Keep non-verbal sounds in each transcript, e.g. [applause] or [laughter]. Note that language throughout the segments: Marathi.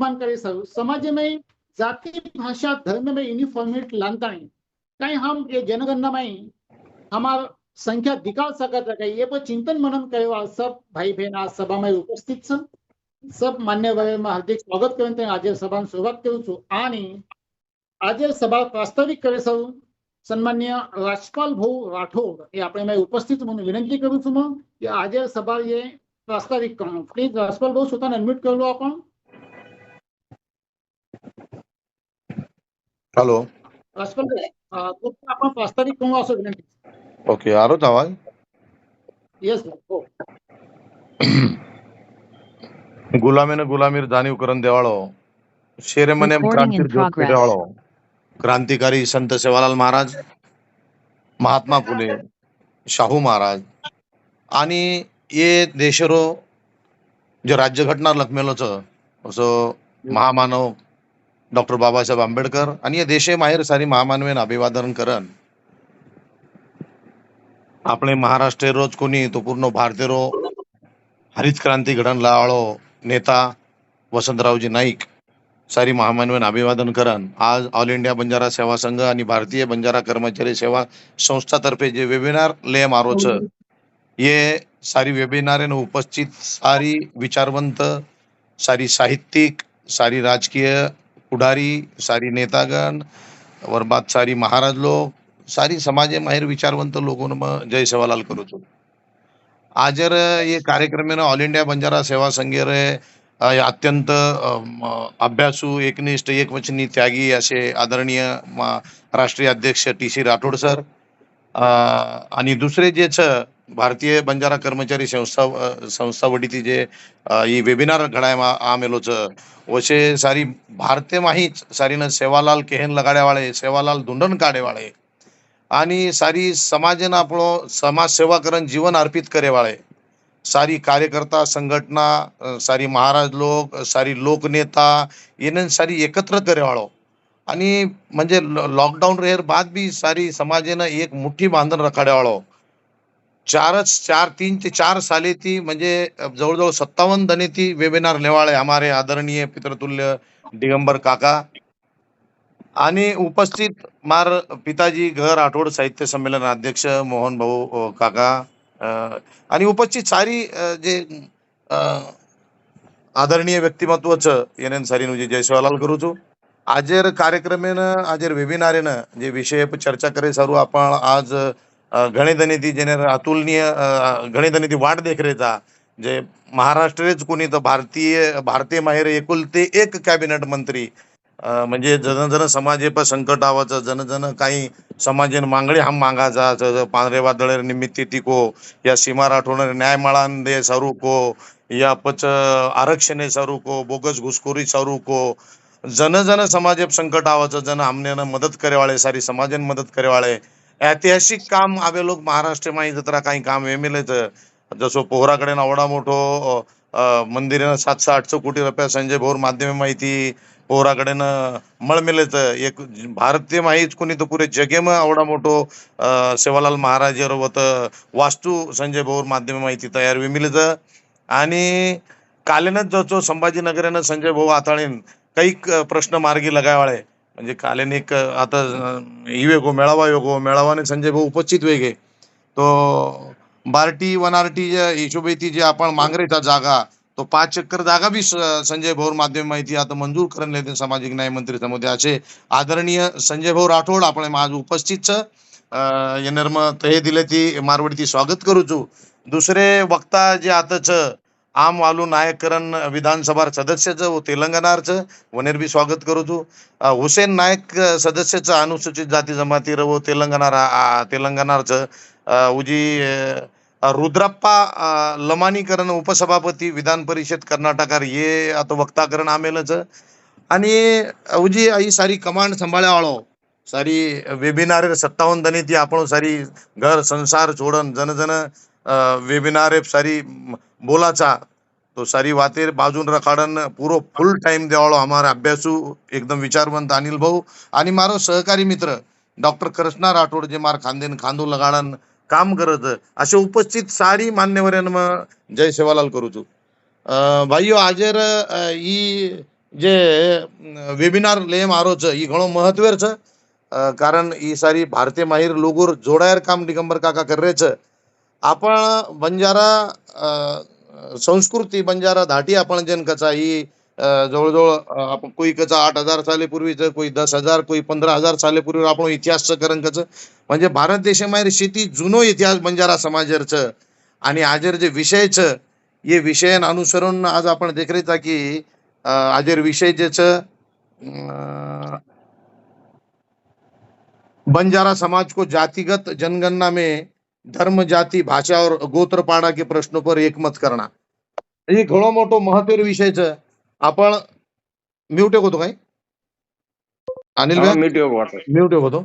निर्माण करे समाज में जाति भाषा धर्म में यूनिफॉर्मिट लानता है। कहीं हम ये जनगणना में हमार संख्या दिखा सकत रखे। ये पर चिंतन मनन कयो सब भाई बहन आज सभा में उपस्थित छन। सब मान्य में हार्दिक स्वागत करें ते आज सभा स्वागत करू सो आणि आज सभा પ્રાસ્તાવિક करे સૌ सन्मान्य राजपाल भो રાઠોડ ये આપણે मैं उपस्थित મને विनती करूँ सुमा કે आज सभा ये પ્રાસ્તાવિક करूँ प्लीज રાજપાલ भो પોતાને અનમ્યુટ कर लो આપણે हॅलो ओके आरो आवाज येस हो. [clears throat] गुलामीनं गुलामीर जाणीव करून देवाळो. शेरेमने क्रांतीर देवाळो क्रांतिकारी संत सेवालाल महाराज महात्मा फुले शाहू महाराज. आणि ये देशरो जे राज्यघटना लखमेलोचं असं महामानव डॉक्टर बाबासाहेब आंबेडकर आणि या देशे माहेर सारी महामानवेन अभिवादन करन આપણે મહારાષ્ટ્ર રોજ કોની તો પૂર્ણ ભારતીય હરિત ક્રાંતિ ઘડન લાવાળો नेता वसंतरावजी नाईक सारी महामानवेन अभिवादन करन आज ऑल इंडिया बंजारा सेवा संघ आणि भारतीय बंजारा कर्मचारी सेवा संस्थातर्फे जे वेबिनार ले मारो छ ये सारी वेबिनार उपस्थित सारी विचारवंत सारी साहित्यिक सारी राजकीय पुढारी सारी नेतागण वरबात सारी महाराज लोक सारी समाजे माहेर विचारवंत लोकों जय सेवालाल करू છું आजर ये कार्यक्रम ऑल इंडिया बंजारा सेवा संघे रे अत्यंत अभ्यासू एकनिष्ठ एकवचनी त्यागी असे आदरणीय राष्ट्रीय अध्यक्ष टी सी राठोड सर आणि दुसरे जे छ भारतीय बंजारा कर्मचारी संस्था अ, संस्था वडीती जे अ, ही वेबिनार घडाय आमेलो छ वशे सारी भारतीय माहीच सारीनं सेवालाल केहन लगाड्यावाळे सेवालाल धुंडन काढेवाळे आणि सारी समाजन આપણો समाज सेवा करण जीवन अर्पित करेवाळे सारी कार्यकर्ता संघटना अ, सारी महाराज लोक सारी लोकनेता येणं सारी एकत्र करेवाळो आणि म्हणजे लॉकडाऊन रेर बाद बी सारी समाजेनं एक मुठ्ठी बांधून रखाड्यावाळो चारच चार तीन ते चार साली ती म्हणजे जवळजवळ सत्तावन्न दने ती वेबिनार नेवाळे हमारे आदरणीय पितृतुल्य दिगंबर काका आणि उपस्थित मार पिताजी घर आठवड साहित्य संमेलन अध्यक्ष मोहन भाऊ काका आणि उपस्थित सारी जे आदरणीय व्यक्तिमत्वच एन सारी नुजे जयसेवालाल करू आजेर कार्यक्रमेन आजेर वेबिनारेन जे विषय चर्चा करे सर्व आपण आज गणितनीती जेणे अतुलनीय गणितनीती वाट देखरेचा जे महाराष्ट्रच कोणी तर भारतीय भारतीय माहेर एकुलते एक कॅबिनेट मंत्री म्हणजे जनजन समाजे पण संकट आवाचं जनजन काही समाजेन मांगडे हम मागाचा पांढरे वादळ निमित्त टिको या सीमा राठवण न्यायमाळान दे सारूको या पच आरक्षणे सारूको बोगस घुसखोरी सारूको जनजन समाजे संकट आवाचं जन हमने मदत करेवाळे सारी समाजेन मदत करेवाळे ऐतिहासिक काम आवे लोक महाराष्ट्र माही जत्रा काही काम वेमिलेच जसो पोहराकडे एवढा मोठो मंदिर मंदिरानं सातशे आठशे कोटी रुपया संजय भोर माध्यम माहिती पोहराकडेनं मळमेलेच एक भारतीय माहीत कोणी तर पुरे जगेम आवडा मोठो सेवालाल महाराज होत वास्तू संजय भोर माध्यम माहिती तयार विमिलेच आणि कालेनच जचो संभाजीनगरेनं संजय भाऊ आताळीन काही प्रश्न मार्गी लगावाळे. म्हणजे कालेनिक आता ही वेगो मेळावा वेगो मेळावाने संजय भाऊ उपस्थित वेगे तो बार्टी वनारटी हिशोबे ती जे आपण मांगरेचा जागा तो पाच चक्कर जागा बी स- संजय भाऊ माध्यम माहिती आता मंजूर करून लेते सामाजिक न्याय मंत्री समुदाय. असे आदरणीय संजय भाऊ राठोड आपण आज उपस्थित येणार मग हे दिले ती मारवडी ती स्वागत करू दुसरे वक्ता जे आताच आम वालू नायकरण विधानसभा सदस्याचं व तेलंगणाचं वनेरबी स्वागत करूचू हुसेन नायक सदस्याचं अनुसूचित जाती जमाती व तेलंगणा रा- तेलंगणाचं उजी रुद्रप्पा लमानीकरण उपसभापती विधान परिषद कर्नाटकार ये आता वक्ताकरण आमेलच. आणि उजी आई सारी कमांड सांभाळ्यावाळो. सारी वेबिनार सत्तावन्न दनी ती आपण सारी घर संसार छोडन जन वेबिनार आहे सारी बोलाचा. तो सारी वाते बाजून रखाडन पुरो फुल टाइम देवाळो हमारा अभ्यासू एकदम विचारवंत अनिल भाऊ आणि मारो सहकारी मित्र डॉक्टर कृष्णा राठोड जे मार खांदेन खांदू लगाडन काम करत असे उपस्थित सारी मान्यवर जय सेवालाल करू तू भाईयो आजेर ई जे वेबिनार ले मारो छ ई घणो महत्वेर छ. कारण ई सारी भारतीय माहिर लोगोर जोडायर काम दिगंबर काका कर रहे छ. आपण बंजारा संस्कृती बंजारा धाटी आपण जन कचा ही जवळजवळ आपण कोई कचा आठ हजार सालेपूर्वीचं कोई दस हजार कोई पंधरा हजार सालेपूर्वी आपण इतिहासचं करण कच. म्हणजे भारत देशामाहेर शेती जुनो इतिहास बंजारा समाजाचं आणि आजर जे विषय हे ये विषयन अनुसरून आज आपण देख की अ, आजर विषय जे बंजारा समाज को जातिगत जनगणना में धर्म जाति भाषा और गोत्र पाड़ा के प्रश्नों पर एकमत करना हे घणो मोठो महत्वेर विषय છે आपण म्यूट होतो काय अनिल હા, भाई મીડિયો વોટર म्यूट होतो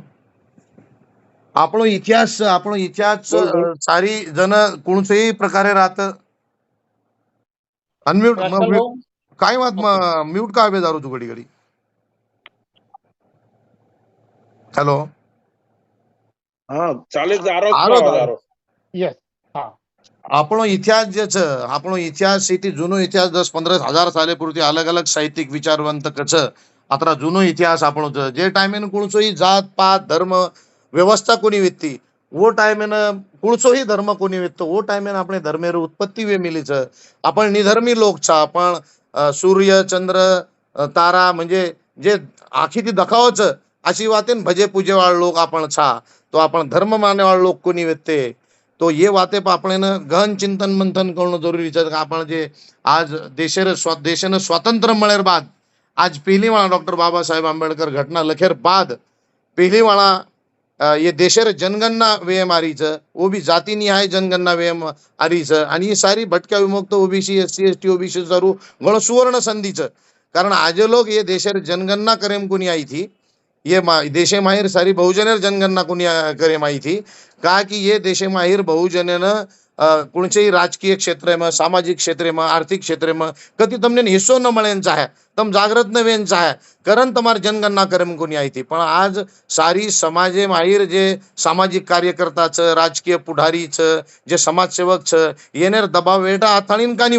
આપણો ઇતિહાસ છે, આપણો ઇતિહાસ બોલ, બોલ. અ, સારી જન कोणत्याही प्रकारे राहत अनम्यूट हॅलो काय वात म्यूट का हवे दारू तू घडी घडी हॅलो આપણો ઇતિહાસ જે છે આપણો ઇતિહાસ એથી જૂનો ઇતિહાસ દસ પંદર હજાર સાલે પૂરતી અલગ અલગ સાહિત્યિક વિચારવંત છે आता जुनो इतिहास આપણો છે જે ટાઈમે कोणचोही जात पात धर्म व्यवस्था कोणी वित्ती वो टायमेनं कुणचोही धर्म कोणी वित्तो वो टायमेनं આપણે ધર્મેર ઉત્પત્તિ વે मिली છે आपण निधर्मी लोक છે आपण अ, सूर्य चंद्र अ, तारा म्हणजे जे आखी ती दखाव છે अशी वातेन भजे पूजेवाळ लोक आपण छा तो आपण धर्म मानेवाळ लोक कोणी वित्ते तो ये वाते पण आपण गहन चिंतन मंथन करणं जरुरी છે કે आपण जे आज देशेर स्व देशानं स्वातंत्र्य મળેર બાદ आज પહેલી વાળા ડોક્ટર બાબા સાહેબ આંબેડકર ઘટના લખેર બાદ પહેલી વાળા અ, ये देशेर जनगणना वेम आरी છે वो भी जाति निहाय जनगणना वेम आरी છે आणि ही सारी भटक्या विमुक्त OBC S C S T OBC जरू घणो सुवर्ण संधी છે कारण આજે लोग ये देशेर जनगणना करेम कोणी आई थी ये मा- देशे माहीर सारी बहुजनेर जनगणना कुणी करे माहिती थी। का की ये देशे माहीर बहुजनेनं कोणत्याही राजकीय क्षेत्र म सामाजिक क्षेत्र म आर्थिक क्षेत्र म कधी तुमने हिस्सो न मिळेनचा आहे तम जागृत न वेनचा आहे करण तुम्हाला जनगणना करम कोणी आहे ती पण आज सारी समाजे माहीर जे सामाजिक कार्यकर्ताचं राजकीय पुढारीच जे समाजसेवक छ येणार दबाव वेटा हाताळीन का नि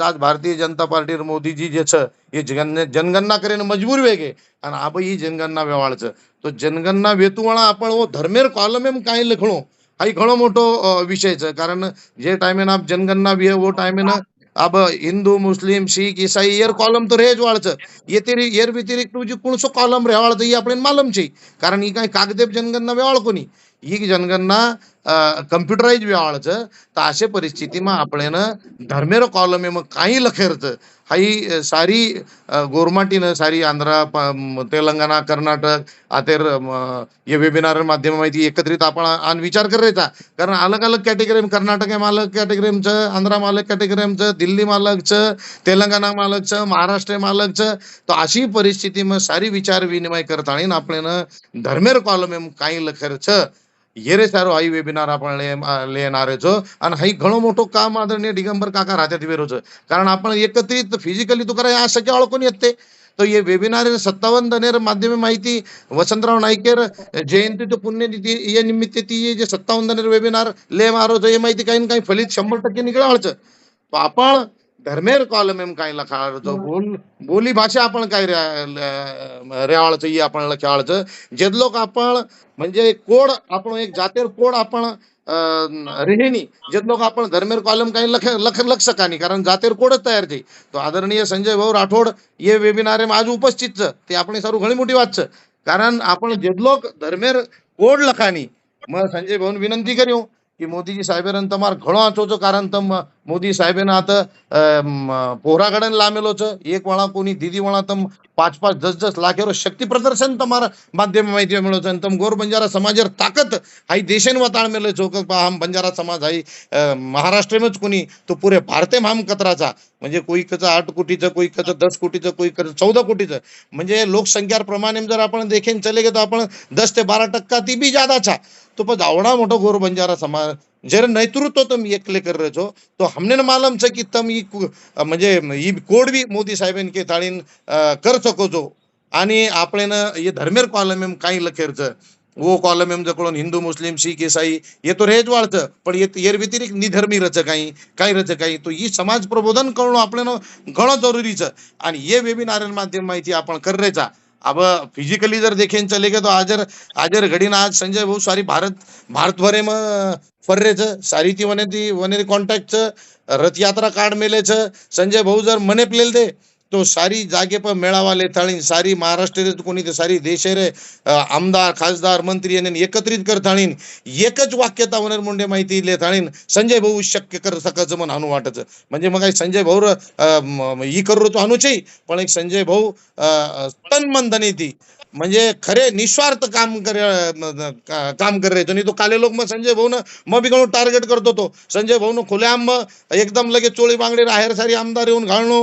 आज भारतीय जनता पार्टी मोदीजी जे छ ये जन जनगणना करेन मजबूर वेगे आणि आपण ही जनगणना वेवाळचं तो जनगणना वेतू म्हणा आपण धर्मेर कॉलम काही लिखणू हा एक घणो मोठो विषय कारण जे टाइम आप जनगणना भी आहे वो टायमे ना अब हिंदू मुस्लिम शीख ईसाई येर कॉलम तो रेज वाळच येतेरी येर व्यतिरिक्त जी कुणसो कॉलम रे वाळच ही आपण मालम कारण ही काय कागदेव जनगणना वे वाळको ही जनगणना कम्प्युटराइज वे वाळच तर अशा परिस्थितीमा आपण धर्मेर कॉलम मग काही लखेरच. हाई सारी गोरमाटीनं सारी आंध्रा तेलंगणा कर्नाटक आतेर हे वेबिनार माध्यम माहिती एकत्रित आपण आणि विचार करायचा कारण अलग अलग कॅटेगरी कर्नाटक मालक कॅटेगरीमचं आंध्रा मालक कॅटेगरीमचं दिल्ली मालकचं तेलंगणा मालकचं महाराष्ट्र मालकचं. तर अशी परिस्थिती मग सारी विचार विनिमय करता आणि आपल्यानं धर्मेर कॉलम काही लखरचं લખેર છે येरे सारो हाई वेबिनार आपण ले- अ, લેનાર છો અને હાઈ ઘણો મોટો કામ આદરણીય દિગંબર કાકા રાતે વેરો છે कारण आपण एकत्रित फिजिकली तो करा शक्य आळ कोणी येते तो ये वेबिनार सत्तावन्न दनेर माध्यमे माहिती वसंतराव नाईकेर जयंती तो पुण्यतिथी या निमित्त ती ये जे सत्तावन्न दनेर वेबिनार ले मारो जो ये माहिती काही न काही फलित शंभर टक्के निघाळच तो आपण धर्मेर कॉलम एम काही लखाळचं बोल बोली भाषा आपण काय रेवाळचं ही आपण लखाळचं जे लोक आपण म्हणजे कोड आपण एक जातेर कोड आपण रेहिणी जे लोक आपण धर्मेर कॉलम काही लख लख लक्ष कानी कारण जातेर कोडच तयार थे तो आदरणीय संजय भाऊ राठोड ये वेबिनारे आज उपस्थित ते आपण सर्व घणी मोठी वाच कारण आपण जे लोक धर्मेर कोड लखानी मग संजय भाऊ विनंती करू की मोदीजी साहेबांना તમારે ઘણો આંચો છો કારણ તમ મોદી સાહેબેના आता પોહરાગઢ લામેલો છે એક વાળા કોની દીદી વાળા તમ પાંચ પાંચ દસ દસ લાખ એરો શક્તિ પ્રદર્શન તમારા માધ્યમ માહિતી મળ્યો છે અને તમ ગોર બંજારા समाजर ताकद हाई देशन वताळ मेले जो का हम बंजारा समाज हाई अं, महाराष्ट्रामच कोणी तो पुरे भारतेम हम कचराचा म्हणजे कोई कचं आठ कोटीचं कोई कचं दस कोटीचं कोई कचं चौदा कोटीचं म्हणजे लोकसंख्या प्रमाणे जर आपण देखेन चले गे तो आपण दस ते बारा टक्का ती बी ज्यादा छा तो पण आवडा मोठो गोर बंजारा समाज जर नेतृत्व तुम एकले कर रहे छो तो हमने न मालूम છે की તમ ઈ કુ- म्हणजे ઈ कोड बी मोदी साहेबांनी के ताळीन अं, कर सको છો आणि આપણે એ ધર્મેર કોલમ એમ કાંઈ લખેર છે वो कॉलम एम जकडून हिंदू मुस्लिम शीख ईसाई ये तो रेज वाळचं पण ये एर व्यतिरिक्त निधर्मी रच काही काही रच काही तो ही समाज प्रबोधन करणं आपल्याला घणं जरुरीचं आणि ये वेबिनार माध्यम माहिती आपण कररेचा अब फिजिकली जर देखेन चले गए तो आजर आजर घडीन आज संजय भाऊ सारी भारत भारत भरे में फर्रे छ सारी ती वने ती वने यात्रा कार्ड मेले छ संजय भाऊ जर मने प्लेल दे तो सारी जागे पर मेळावा लेथाळीन सारी महाराष्ट्र कोणी ते सारी देशे रे आमदार खासदार मंत्री यांनी एकत्रित करताळीन एकच वाक्यता वनर मुंडे माहिती लेथाळीन संजय भाऊ शक्य कर सकाळचं मन हानू वाटच. म्हणजे मग संजय भाऊ ही करू तो हानूची पण एक संजय भाऊ तन मन धनी ती. म्हणजे खरे निस्वार्थ काम कर काम कर रहे तो. तो काले लोक मग संजय भाऊ मग बी गणू टार्गेट करतो तो. संजय भाऊ खुल्याम मग एकदम लगेच चोळी बांगडी राहेर सारी आमदार येऊन घालणो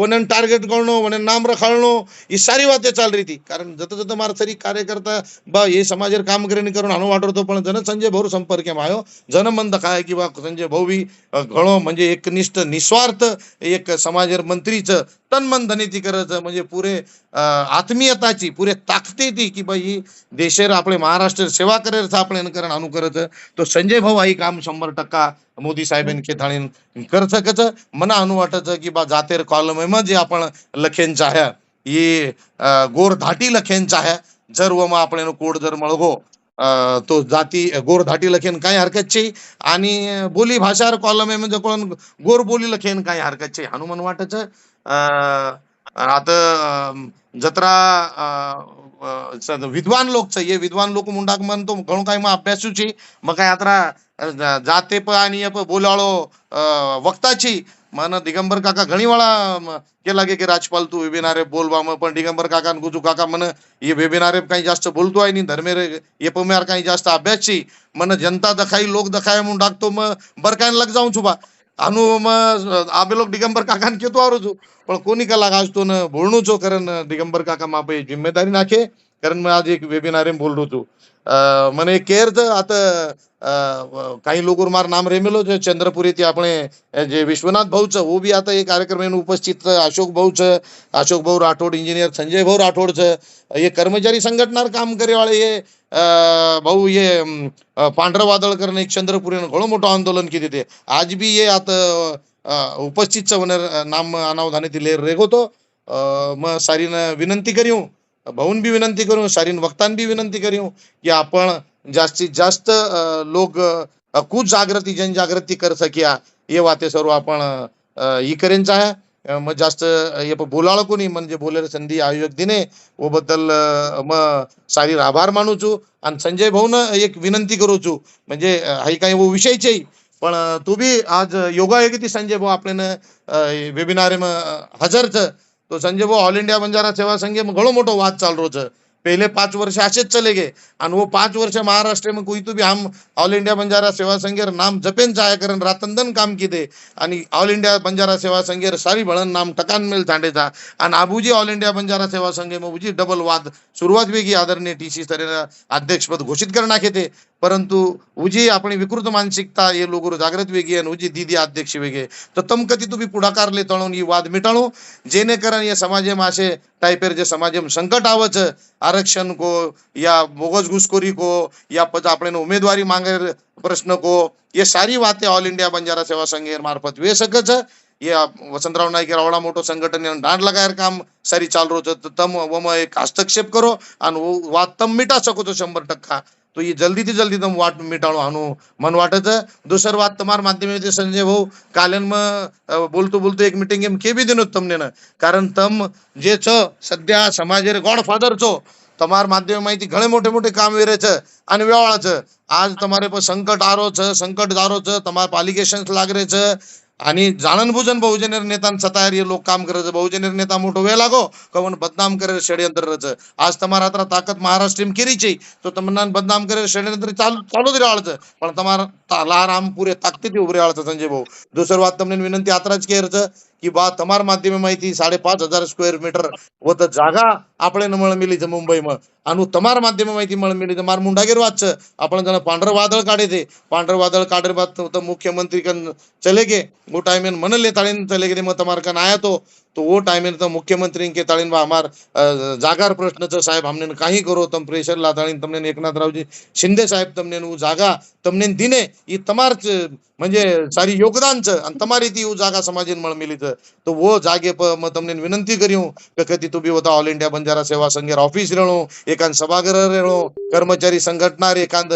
वनन टार्गेट करणं वनन नाम रखाळणो ही सारी वाते चाल रही थी कारण जत जत मार सरी कार्यकर्ता बा हे समाजेर काम करेन करून हाणू वाटतो पण जन संजय भाऊ संपर्क आयो जन काय की बा संजय भाऊ बी अ, घणो म्हणजे एकनिष्ठ निस्वार्थ एक समाजेर मंत्रीचं तन मन धनीती करायचं म्हणजे पुरे आत्मीयताची पुरे ताकदी ती की बाई ही देशेर आपले महाराष्ट्र सेवा करेल आपण करण अनु करत. तो संजय भाऊ आई काम शंभर टक्का मोदी साहेबांनी खेथाळीन कर सकच मना अनु वाटच की बा जातेर कॉलम जे आपण लखेन चाह्या ये गोर धाटी लखेन चाह्या जर व मग आपण कोड जर मळगो तो जाती गोर धाटी लखेन काही हरकत ची आणि बोली भाषार कॉलम आहे म्हणजे कोण गोर बोली लखेन काही हरकत ची हनुमान वाटच आता जत्रा विद्वान लोकचं ये विद्वान लोक मुंडाक म्हणतो घणू काही मग अभ्यासूची मग काय आता जाते प आणि बोलाळो अं, वक्ताची मन दिगंबर काका घणी वाला के लागे की राजपाल तू वेबिनारे बोलवा मग पण दिगंबर काका आणि गुजू काका मन ये वेबिनारे काही जास्त बोलतो आहे नाही धर्मेर ये पम्यार काही जास्त अभ्यासची मन जनता दखाई लोक दखाय म्हणून टाकतो मग बर काय लग जाऊन छुपा अनु मग आबे लोक दिगंबर काकान केतो आरो पण कोणी कला आज तो न बोलणो छो कारण दिगंबर काका मापे जिम्मेदारी नाखे कारण मैं आज एक वेबिनार में बोल મને કેર આત काही लोगों मार नाम रेमेलो છે ચંદ્રપુરી થી આપણે જે વિશ્વનાથ ભાઉ છે ઓ બી આતા એ કાર્યક્રમ એનું ઉપસ્થિત અશોક ભાઉ છે અશોક ભાઉ રાઠોડ એન્જિનિયર સંજય ભાઉ રાઠોડ છે એ કર્મચારી સંગઠનાર કામ કરે વાળે એ ભાऊ ये पांढरा वादळ करणे चंद्रपुरीनं घणं मोठं आंदोलन केले ते आज बी ये आता ઉપસ્થિત છે નામ અનાવધાનેથી લેર રેગો તો સારીને વિનંતી કર્યું भाऊन बी विनंती करू सारीन वक्तान बी विनंती करू की आपण जास्तीत जास्त लोग लोक अं, जागृती जनजागृती कर सकिया. ये वाते सर्व आपण ही करेन आहे मग जास्त अं, हे कोणी म्हणजे बोलायला संधी आयोजक दिने व बद्दल मग सारी आभार मानू छू आणि संजय भाऊन एक विनंती करू म्हणजे हाई काही वो विषयचे पण तू बी आज योगा ती संजय भाऊ आपल्यानं वेबिनार हजर तो संजय भाऊ ऑल इंडिया बंजारा सेवा संघ में घणो मोटो वाद चाल रो पहिले पहले पांच वर्ष असेच चले गे. आणि वो पाच वर्ष महाराष्ट्र में कोई तो भी हम ऑल इंडिया बंजारा सेवा संघेर नाम जपेन चाया करण रातंदन काम किदे. आणि ऑल इंडिया बंजारा सेवा संघेर सारी भळन नाम टकान मेल थांडेचा आणि आबूजी ऑल इंडिया बंजारा सेवा संघे मग डबल वाद. सुरुवात वेगळी आदरणीय टी सी स्तरेनं अध्यक्षपद घोषित करण्यात येते परंतु उजी आपण विकृत मानसिकता ये लोगों जागृत वेगी आणि उजी दीदी अध्यक्ष वेगळे तर तमकती तुम्ही पुढाकार लेत ही वाद मिटाळू जेणेकरून या समाजे मासे टाइपेर जे समाजे संकट आवच आरक्षण को या बोगस घुसखोरी को या पद आपल्याने उमेदवारी मांगे प्रश्न को ये सारी वाते ऑल इंडिया बंजारा सेवा संघ मार्फत वे सकच या वसंतराव नाईक रावडा मोठं संघटन दांड लगायर काम सारी चाल रोज तम व एक हस्तक्षेप करो आणि वाद तम मिटा सको शंभर टक्का. तो ये जल्दी से जल्दी तुम वाट मिटाणू आनू। मन वाटत है? दूसर बात तुम्हारे माध्यम में संजय भाऊ कालन में बोलतो बोलतो एक मीटिंग में के भी दिन तुमने ना? कारण तम जे छो सद्या समाज रे गॉड फादर छो तुम्हारे माध्यम में माहिती घणे मोठे मोठे काम वेरे छे आणि व्यवळा छे। आज तुम्हारे पर संकट आरो छे संकट दारो छे तुम्हारे पॉलिटिशियंस लाग रहे छे आणि जाणनभुजन बहुजन नेतांचा तयारी लोक काम करत बहुजन नेता मोठं वेळ लागो. कवन बदनाम करे षडयंत्र रच आज तमार आता ताकद महाराष्ट्र केरीची. तो तमना बदनाम करे षडयंत्र चालू चालू दिला आळच पण तमार लहार आम पुरे ताकदीत उभरे आळच संजय भाऊ. दुसरं वाद तमने विनंती आत्राच केरच की बा તમારા માધ્યમે માહિતી સાડે પાંચ હજાર સ્ક્વેર મીટર વત જાગા આપણે મળમેલી છે મુંબઈમાં. આનું તમારા માધ્યમે માહિતી મળમેલી છે. મારા મુંડાગેર વાત છે. આપણે જાણે પાંડર વાદળ કાઢે છે. પાંડર વાદળ કાઢે બાદ તો મુખ્યમંત્રી કન ચલે ગે વો ટાઈમે મને લેતાળીને ચલે ગે મેં તમારા કન આયા તો તો વો ટાઈમે તો મુખ્યમંત્રી કે તાળીને અમાર જાગાર પ્રશ્ન છે સાહેબ. અમને કાંઈ કરો. તમ પ્રેશર લાતાળીને તમને એકનાથ રાવજી શિંદે સાહેબ તમને જાગા. તમને દિને એ તમાર म्हणजे सारी योगदानच आणि तमारी ती जागा समाजी म्हणून मिली तर वो जागे मग तमने विनंती करू कधी तुम्ही होता ऑल इंडिया बंजारा सेवा संघ ऑफिस रेणो एखाद सभागृह रेणो कर्मचारी संघटना एखाद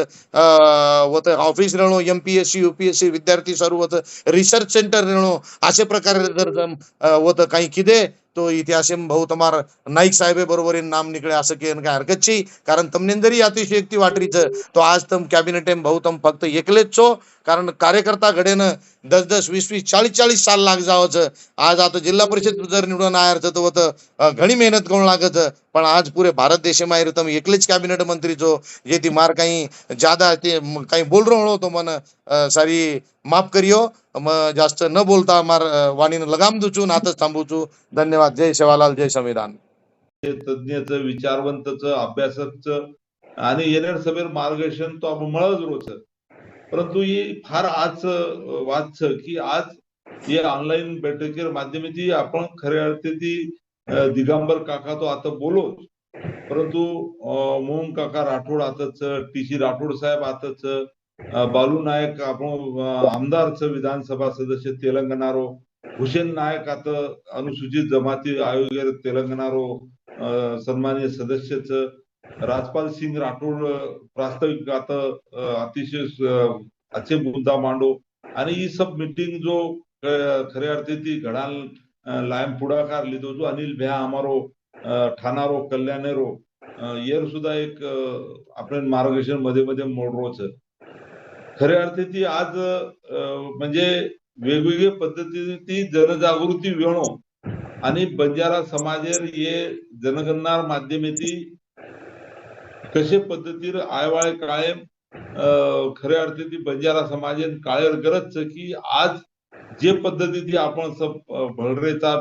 होत office रेणो M P S C UPSC विद्यार्थी सर्व होत रिसर्च सेंटर रेणो असे प्रकारे जर होत काही किदे तो इतिहासिम भाऊ तुम्हार नाईक साहेबे बरोबर नाम निकळे असं केन काय हरकत छी कारण तमने जरी अतिशयोक्ती वाटरीच तो आज तम कॅबिनेट भाऊ तम फक्त एकलेच छो. कारण कार्यकर्ता घडेनं दस दस वीस वीस चाळीस चाळीस साल लाग जावचं. आज आता जिल्हा परिषद जर निवडून आयरचं तो तर घणी मेहनत करून लागत. पण आज पुरे भारत देश माहेर तम एकलेच कॅबिनेट मंत्री जो जे ती मार काही ज्यादा ते काही बोल रहो तो मन सारी माफ करियो. मग जास्त न बोलता मार वाणीनं लगाम दुचून आताच थांबूचू धन्यवाद. जय शिवालाल जय संविधान. तज्ञच विचारवंतच अभ्यासकच आणि येणार सभेर मार्गदर्शन तो आपण मळच रोच परंतु ही फार आज वाच की आज हे ऑनलाईन बैठकीवर माध्यम ती आपण खऱ्या अर्थ ती दिगंबर काका तो आता बोलोच परंतु मोहन काका राठोड आताच टी सी राठोड साहेब आताच बालू नायक आमदारचं विधानसभा सदस्य तेलंगणारो हुसेन नायक आता अनुसूचित जमाती आयोग तेलंगणारो सन्मान्य सदस्यच राजपाल सिंग राठोड प्रास्ताविक आता अतिशय अच्छे मुद्दा मांडो. आणि ही सब मीटिंग जो खरे अर्थे ती घडाल लायम पुढाकार लिदो जो अनिल भ्या અમારો ठाणारो कल्याणेरो एर सुद्धा एक આપણે मार्गदर्शनमध्ये मध्ये मोड છે खऱ्या अर्थी ती आज म्हणजे वेगवेगळे पद्धतीने ती जनजागृती वेणो आणि बंजारा समाज हे जनगणना माध्यमे ती कशे पद्धतीर आयवाळे कायम खऱ्या अर्थी ती बंजारा समाज काळेर गरज की आज जे पद्धती ती आपण सब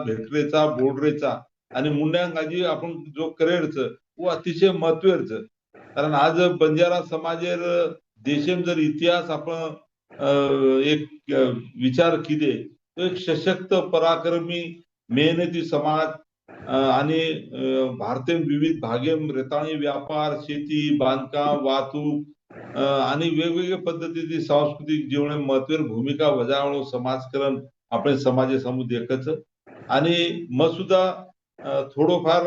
भेटरेचा बोडरेचा आणि मुंड्यांगाजी आपण जो करेडच व अतिशय म्हत्वेरच कारण आज बंजारा समाजेर देशम जर इतिहास आपण एक विचार केले तर एक सशक्त पराक्रमी मेहनती समाज आणि भारतीय विविध भागेम रेताळी व्यापार शेती बांधकाम वाहतूक आणि वेगवेगळ्या पद्धतीची सांस्कृतिक जीवन महत्त्व भूमिका बजावणं समाजकरण आपण समाजासमोर देखच. एकच आणि मग सुद्धा थोडंफार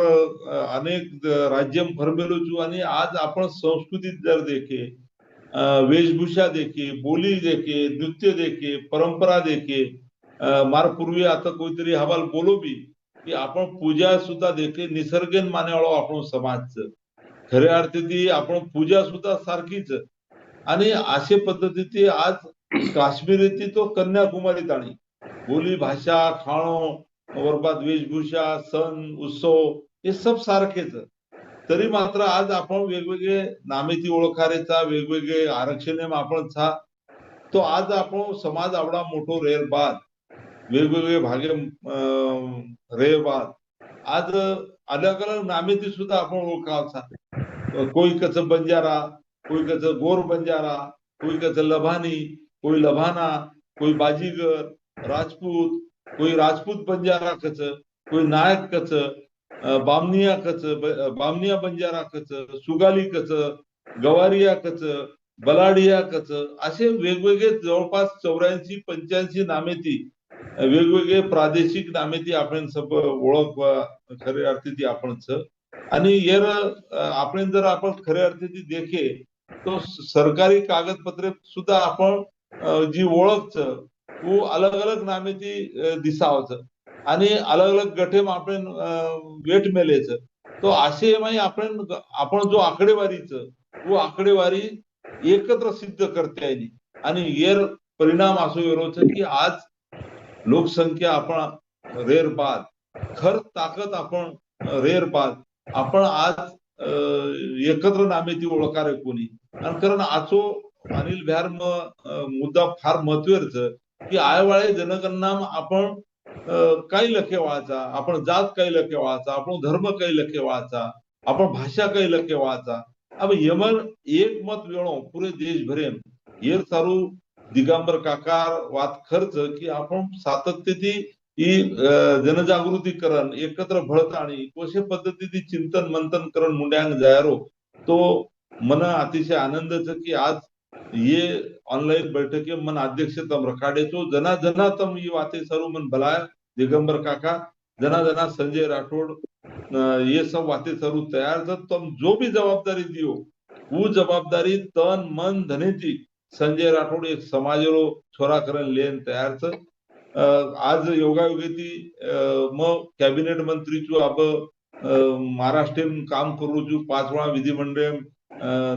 अनेक राज्य फरमेलो आणि आज आपण संस्कृतीत जर देखे वेशभूषा देखे बोली देखे नृत्य देखे परंपरा देखे मार पूर्वी आता कोणीतरी हवाल बोलो बी की आपण पूजा सुद्धा देखे निसर्गेन मानेवाळो आपण समाजचं. खऱ्या अर्थी आपण पूजा सुद्धा सारखीच. आणि असे पद्धतीची आज काश्मीरीची तो कन्याकुमारी ताणी. बोली भाषा खाणो वेशभूषा सण उत्सव हे सब सारखेच. तरी मात्र आज आपण वेगवेगळे नामेची ओळखारेचा वेगवेगळे आरक्षण आपण तो आज आपण समाज आवडा मोठो रेर बाद वेगवेगळे भागे अं, रेर बाद. आज अलग अलग नामेती सुद्धा आपण ओळखावचा कोई कच बंजारा कोई कच गोर बंजारा कोई कच लभानी कोई लभाना कोई बाजीगर राजपूत कोई राजपूत बंजारा कच कोई नायक कच बामनिया कच बामनिया बंजारा कच सुगाली कच गवारिया कच बलाडिया कच असे वेगवेगळे जवळपास चौऱ्याऐंशी पंच्याऐंशी नामेती वेगवेगळे प्रादेशिक नामेती आपण सब ओळख अ, खऱ्या अर्थी आपण आणि येर आपण जर आपण खऱ्या अर्थी देखे तो सरकारी कागदपत्रे सुद्धा आपण जी ओळखच वो अलग अलग नामेती ती दिसावच. आणि अलग अलग गठेम आपण वेट मेलेच. तो असे माही आपण आपण जो आकडेवारीच तो आकडेवारी एकत्र सिद्ध करते आहे आणि येर परिणाम असो येरोच की आज लोकसंख्या आपण रेर बाद खर ताकद आपण रेर बाद आपण आज एकत्र नामे ती ओळखार कोणी. आणि कारण आचो अनिल भ्यार मुद्दा फार महत्वेच की आयवाळे जनगणना आपण काही लखे वाचा आपण जात काही लखे वाचा आपण धर्म काही लखे वाचा आपण भाषा काही लखे वाचा. अब यमन एक मत वेळो पुरे देश भरेन. येर सारू दिगंबर काकार वाद खर्च की आपण सातत्य ही जनजागृती करण एकत्र भळताणी कशे पद्धतीची चिंतन मंथन करण मुंड्यांग जायरो. तो मन अतिशय आनंदाचं की आज ये ऑनलाईन बैठके मन अध्यक्ष तम रखाडेचो. जना जना तम ये वाते सरू मन भलाय. दिगंबर काका जना जना संजय राठोड ये सब वाते सरू तयार तर तुम जो भी जबाबदारी दियो वो जबाबदारी तन मन धनेची संजय राठोड एक समाजरो छोरा करण लेन तयार छ. आज योगायोगी मग कॅबिनेट मंत्री चू आप महाराष्ट्रीयन काम करू छू पाच वेळा विधिमंडळ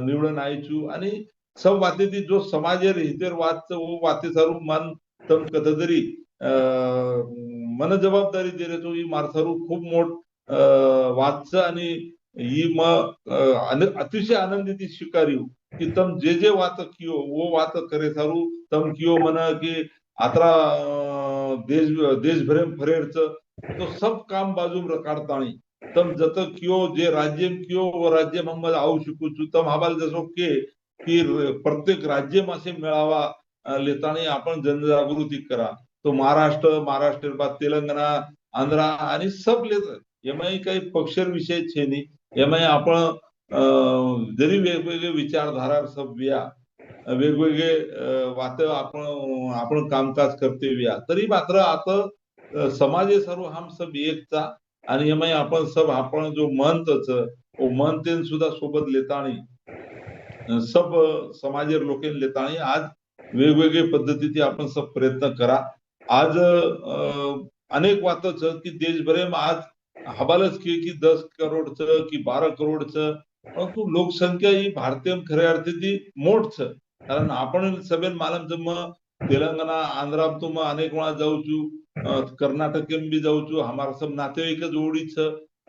निवडून आयचू. आणि सब वाते ती जो समाज हितेर वाच वो वाते सारू मन तम कथतरी मन जबाबदारी दे तो ही मारसारू खूप मोठ वाच आणि ही मग अतिशय आनंदी ती हो. की तम जे जे वात कियो वो वात करे सारू तम कियो मन की आता अं, देश देशभरेम फरेरच तो सब काम बाजू काढताणी तम जत कियो जे राज्य कियो व राज्य मग आऊ शकू छू. तम हवाल जसो के की प्रत्येक राज्य मासे मेळावा अं, लेतानी आपण जनजागृती करा. तो महाराष्ट्र महाराष्ट्र बाद तेलंगणा आंध्रा आणि सब लेत एमाय काही पक्षर विषय छे नाही. एमाय आपण जरी वेगवेगळे विचारधारा सब व्या वेगवेगळे वात आपण आपण कामकाज करते व्या तरी मात्र आता समाजे सर्व हम सब एकचा आणि एमाय आपण सब आपण जो मनतच मनतेन सुद्धा सोबत लेताणी सब समाजे लोकेन लेताणी आज वेगवेगळे पद्धतीचे आपण सब प्रयत्न करा. आज अनेक वातच की देशभरेम आज हबालच की की दस करोडचं की बारा करोडचं. परंतु लोकसंख्या ही भारतीय खऱ्या अर्थी मोठ छ कारण आपण सभेन मालम मग तेलंगणा आंध्रात मग अनेक वेळा जाऊचू कर्नाटक बी जाऊचू हमार सब नातेवाईकच ओढीच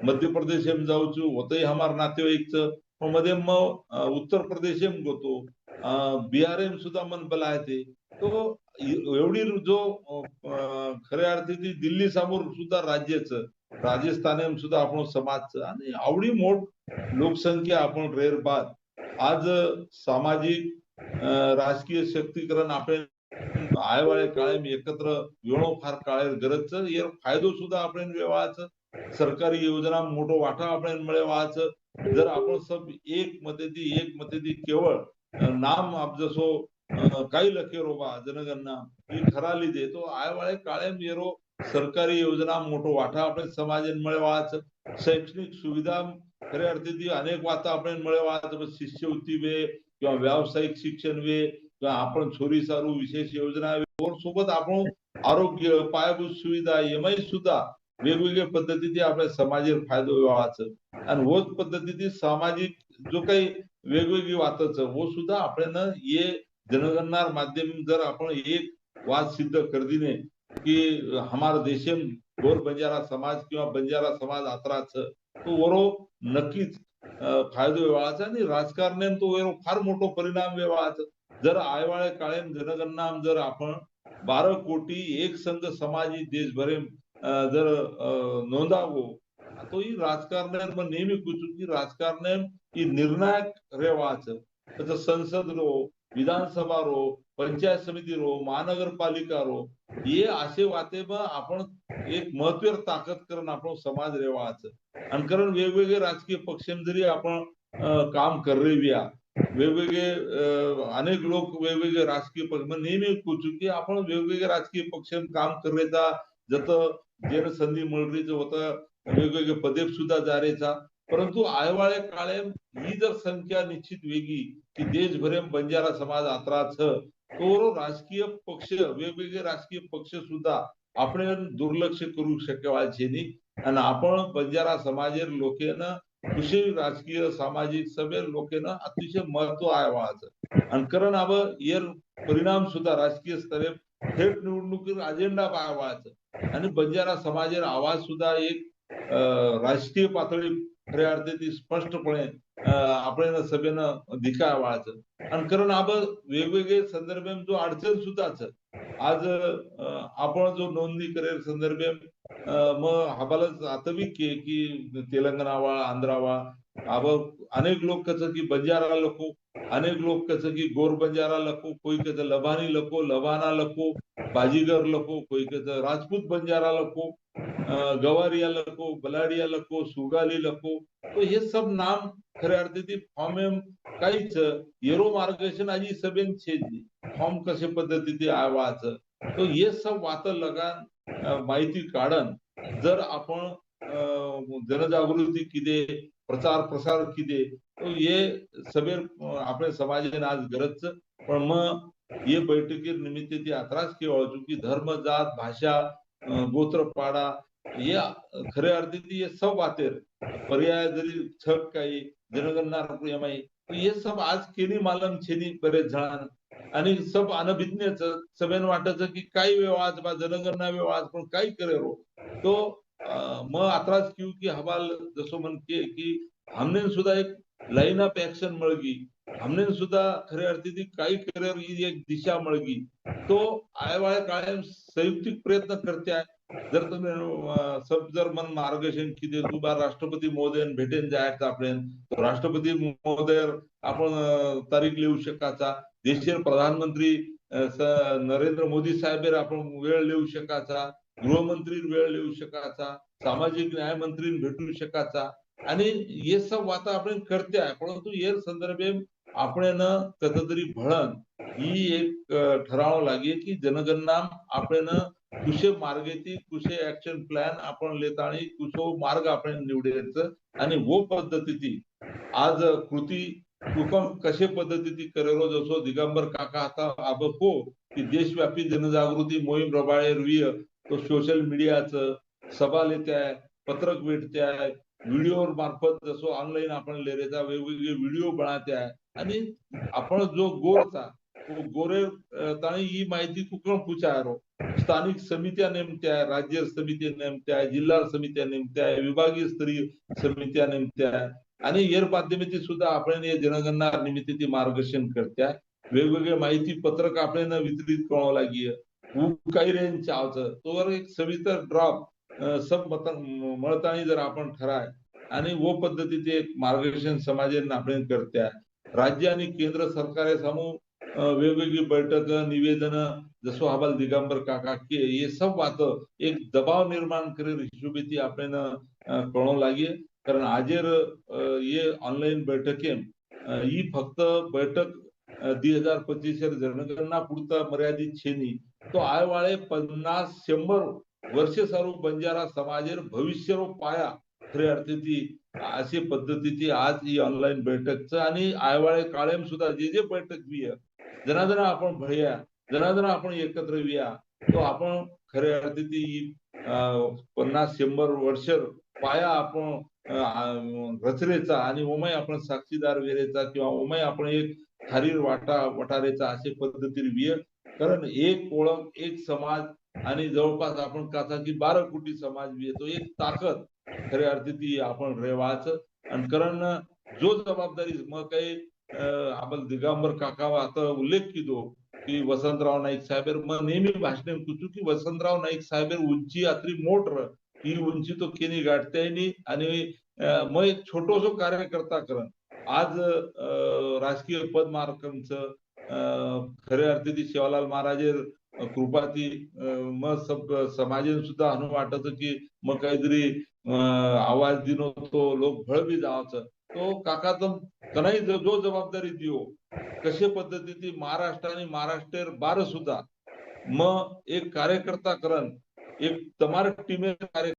मध्य प्रदेशेम जाऊचू होतही हमार नातेवाईकच. मध्ये मग उत्तर उत्तर प्रदेशेम गोतो. बिहार एम सुद्धा मन बला ते तो एवढी जो खऱ्या अर्थी दिल्ली समोर सुद्धा राज्याच राजस्थान सुद्धा आपण समाजचं आणि आवडी मोठ लोकसंख्या आपण रेर बाद आज सामाजिक राजकीय शक्तीकरण आपण आयवाळे काळेम एकत्र येणो फार काळेर गरजचं यार फायदो सुद्धा आपण वेवाचं सरकारी योजना मोठो वाटा आपण मिळवायचं जर आपण सब एक मतेती एक मतेती केवळ नाम आप जसो काही लखे रोबा जनगणना ही ठराली दे तो आयवाळे काळेम मेरो सरकारी योजना मोठो वाटा आपण समाजान मिळवाच शैक्षणिक सुविधा खऱ्या अर्थी अनेक वाता आपण मिळवाच शिष्यवृत्ती वे किंवा व्यावसायिक शिक्षण वे किंवा आपण छोरी सारू विशेष योजना सोबत आपण आरोग्य पायाभूत सुविधा एमआय सुद्धा वेगवेगळ्या पद्धतीचे आपल्या समाजाला फायदो व्हावाचं. आणि होच पद्धतीने सामाजिक जो काही वेगवेगळी वाताच वो हो सुद्धा आपण ये जनगणना माध्यम जर आपण एक वाद सिद्ध कर दिने की हमार देशेम गोर बंजारा समाज किंवा बंजारा समाज आत्राच तो वरो नक्कीच फायदो वेवाळाचा आणि राजकारण्यान तो वेरो फार मोठो परिणाम वेवाळाचा. जर आयवाळे काळेम जनगणना जर आपण बारा कोटी एक संघ समाजी देशभरेम जर अं, नोंदावो तो ही राजकारण्यान मग नेहमी कुचू की राजकारण्यान ही निर्णायक रेवाच. त्याचं संसद रो विधानसभा रो पंचायत समिती रो महानगरपालिका रो हे असे वाते आपण एक महत्वेर ताकद करून आपण समाज रेवाच. आणि कारण वेगवेगळे राजकीय पक्ष जरी आपण काम कररेव्या वेगवेगळे अनेक लोक वेगवेगळे राजकीय पक्ष नेहमी कुचू की आपण वेगवेगळे राजकीय पक्ष काम करण्याचा जत जनसंधी संधी मळरीचं होतं वेगवेगळे पदे सुद्धा जारेचा परंतु आयवाळे काळे ही जर संख्या निश्चित वेगळी की देशभरेम बंजारा समाज आत्राच तो राजकीय पक्ष वेगवेगळे राजकीय पक्ष सुद्धा आपण दुर्लक्ष करू शक्यवाचे नी आणि आपण बंजारा समाजेर लोकेन कृषी राजकीय सामाजिक सभेर लोकेन अतिशय महत्त्व आहे व्हायचं आणि कारण अब येर परिणाम सुद्धा राजकीय स्तरे थेट निवडणुकीत अजेंडा पाहावायचं आणि बंजारा समाजेर आवाज सुद्धा एक राजकीय पातळी खऱ्या अर्थी स्पष्टपणे अं, आपण सभेनं वाळायचं आणि कारण अब वेगवेगळे संदर्भ जो अडचण सुद्धाच आज आपण जो नोंदणी करेल संदर्भे मग हाबालाच आतवी के की तेलंगणावा आंध्रावा अब अनेक लोग कसं की बंजारा लखो अनेक लोग कसं की गोर बंजारा लखो कोई कहतं लबानी लखो लबाना लखो बाजीगर लखो कोई कहतं राजपूत बंजारा लखो गवारिया लखो बलाडिया लखो सुगाली लखो। तो हे सब नाम खऱ्या अर्थात फॉर्म एम काहीच येरो मार्गदर्शन आजी सभेन छेदली फॉर्म कशे पद्धतीने आवाच तो हे सब वात लगान माहिती काढन जर आपण अं, जनजागृती किदे प्रचार प्रसार किदे तो हे सभेर आपल्या समाजाने आज गरज पण मग हे बैठकी निमित्त ती आत्रास केवळ की धर्म जात भाषा गोत्र पाडा या खऱ्या अर्थी हे सब वातेर. पर्याय जरी छक काही जनगणना एमाई हे सब आज केली मालम छेनी बरेच जणांना. आणि सब अनभिज्ञच सभेन वाटायचं की काही वेळ आज बा जनगणना वेळ आज पण काही करे हो. तो मग आताच किव की हवाल जसं म्हणते की हमने सुद्धा एक लाईन ऑफ ऍक्शन मळगी. हमने सुद्धा खऱ्या अर्थी ती काही करिअर ही एक दिशा मळगी. तो आयवाळे कायम संयुक्तिक प्रयत्न करते आहे जर तुम्ही सब जर मन मार्गदर्शन किती तू बा राष्ट्रपती महोदय भेटेन जायचं आपण राष्ट्रपती महोदय आपण तारीख लिहू शकाचा. देशीय प्रधानमंत्री नरेंद्र मोदी साहेब आपण वेळ लिहू शकाचा. गृहमंत्री वेळ लिहू शकाचा सामाजिक न्याय मंत्री भेटू शकाचा आणि हे सब वाता आपण करते आहे परंतु या संदर्भे आपण कधीतरी भळण ही एक ठराव लागेल की जनगणना आपण कुशे मार्गेती कुशे ऍक्शन प्लॅन आपण लेता कुशो मार्ग आपण निवडायचं. आणि वो पद्धती आज कृती हुकम कशे पद्धतीची करेलो जसो दिगंबर काका आता आबको हो की देशव्यापी जनजागृती मोहीम रबाळे विय तो सोशल मीडियाचं सभा लेते आहे पत्रक भेटते आहे व्हिडिओ मार्फत जसो ऑनलाईन आपण लेरेचा वेगवेगळे व्हिडिओ बनवते आहे आणि आपण जो गोरचा तो गोरे ताणी ही माहिती कुकण पुचारो स्थानिक समित्या नेमत्या आहे राज्य समित्या नेमत्या आहे जिल्हा समित्या नेमत्या आहे विभागीय स्तरीय समित्या नेमत्या आहे आणि येर माध्यमाची सुद्धा आपण या जनगणना निमित्त ती मार्गदर्शन करत्या वेगवेगळे माहिती पत्रक आपल्याला वितरित करावं लागेल रेंज चावचं तोवर एक सविस्तर ड्रॉप सब मत मळतानी जर आपण ठराय आणि वो पद्धतीचे एक मार्गदर्शन समाजाने आपण करत्या राज्य आणि केंद्र सरकारे समूह वेगवेगळी बैठक निवेदन जसो हवाल दिगंबर काका के हे सब बात एक दबाव निर्माण करेल हिशोबी ती आपण अं, कळवू लागे कारण आजेर ये ऑनलाईन बैठके ही फक्त बैठक दी हजार पच्चीस जनगणना पुरता मर्यादित छेनी तो आयवाळे पन्नास शंभर वर्ष सर्व बंजारा समाजेर भविष्य पाया. खऱ्या अर्थी ती पद्धतीची आज ही ऑनलाईन बैठकच आणि आयवाळे काळेम सुद्धा जे जे बैठक विय जनाजना आपण भळया जनाजना आपण एकत्र विया तो आपण खऱ्या अर्थी ती पन्नास शंभर वर्ष पाया आपण रचरेचा आणि ओमय आपण साक्षीदार वेरेचा किंवा ओमय आपण एक थारीर वाटा वटारेचा असे पद्धतीने विय कारण एक ओळख एक समाज आणि जवळपास आपण कसा की बारा कोटी समाज बी येतो एक ताकद. खऱ्या अर्थी ती आपण रेवायचं आणि कारण जो जबाबदारी मग काही आपण दिगंबर काका आता उल्लेख किदो की वसंतराव नाईक साहेबेर मग नेहमी भाषण कुचू की वसंतराव नाईक साहेबेर उंची अत्री मोटर. ही उंची तो केनी गाठते आणि मग एक छोटोसो कार्यकर्ता करण. आज राजकीय पद मार्कमचं खऱ्या अर्थी ती शिवालाल महाराजेर कृपा ती मग सब सुद्धा हाणू वाटत की मग काहीतरी आवाज दिनो तो लोक भळबी जावाच. तो काका कनाई जो जबाबदारी दियो कशे पद्धती ती महाराष्ट्र आणि महाराष्ट्र बार सुद्धा मग एक कार्यकर्ता करण एक तमार टीमे कार्य